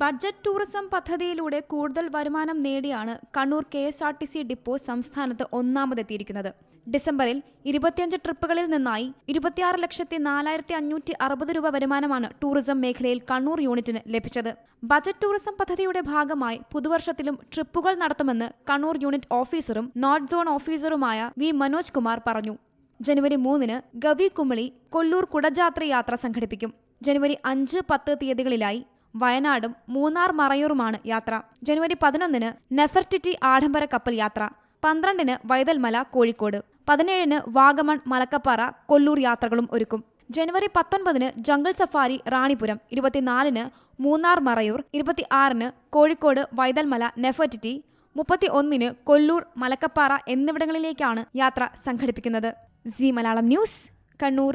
Budget tourism പദ്ധതിയിലൂടെ കൂടുതൽ വരുമാനം നേടിയാണ് Kannur K S R T C depot സംസ്ഥാനത്ത് ഒന്നാമതെത്തിയിരിക്കുന്നത്. ഡിസംബറിൽ ഇരുപത്തിയഞ്ച് ട്രിപ്പുകളിൽ നിന്നായി ഇരുപത്തിയാറ് ലക്ഷത്തി നാലായിരത്തി അഞ്ഞൂറ്റി അറുപത് രൂപ വരുമാനമാണ് ടൂറിസം മേഖലയിൽ കണ്ണൂർ യൂണിറ്റിന് ലഭിച്ചത്. ബജറ്റ് ടൂറിസം പദ്ധതിയുടെ ഭാഗമായി പുതുവർഷത്തിലും ട്രിപ്പുകൾ നടത്തുമെന്ന് കണ്ണൂർ യൂണിറ്റ് ഓഫീസറും നോർത്ത് സോൺ ഓഫീസറുമായ വി മനോജ് കുമാർ പറഞ്ഞു. ജനുവരി മൂന്നിന് ഗവി കുമളി കൊല്ലൂർ കുടജാത്ര യാത്ര സംഘടിപ്പിക്കും. ജനുവരി അഞ്ച് പത്ത് തീയതികളിലായി വയനാടും മൂന്നാർ മറയൂറുമാണ് യാത്ര. ജനുവരി പതിനൊന്നിന് നെഫർട്ടിറ്റി ആഡംബര കപ്പൽ യാത്ര. പന്ത്രണ്ടിന് വൈതൽമല കോഴിക്കോട്. പതിനേഴിന് വാഗമൺ മലക്കപ്പാറ കൊല്ലൂർ യാത്രകളും ഒരുക്കും. ജനുവരി പത്തൊൻപതിന് ജംഗിൾ സഫാരി റാണിപുരം. ഇരുപത്തിനാലിന് മൂന്നാർ മറയൂർ. ഇരുപത്തിയാറിന് കോഴിക്കോട് വൈതൽമല നെഫർട്ടിറ്റി മുപ്പത്തി ഒന്നിന് കൊല്ലൂർ മലക്കപ്പാറ എന്നിവിടങ്ങളിലേക്കാണ് യാത്ര സംഘടിപ്പിക്കുന്നത്. C Malayalam news Kannur.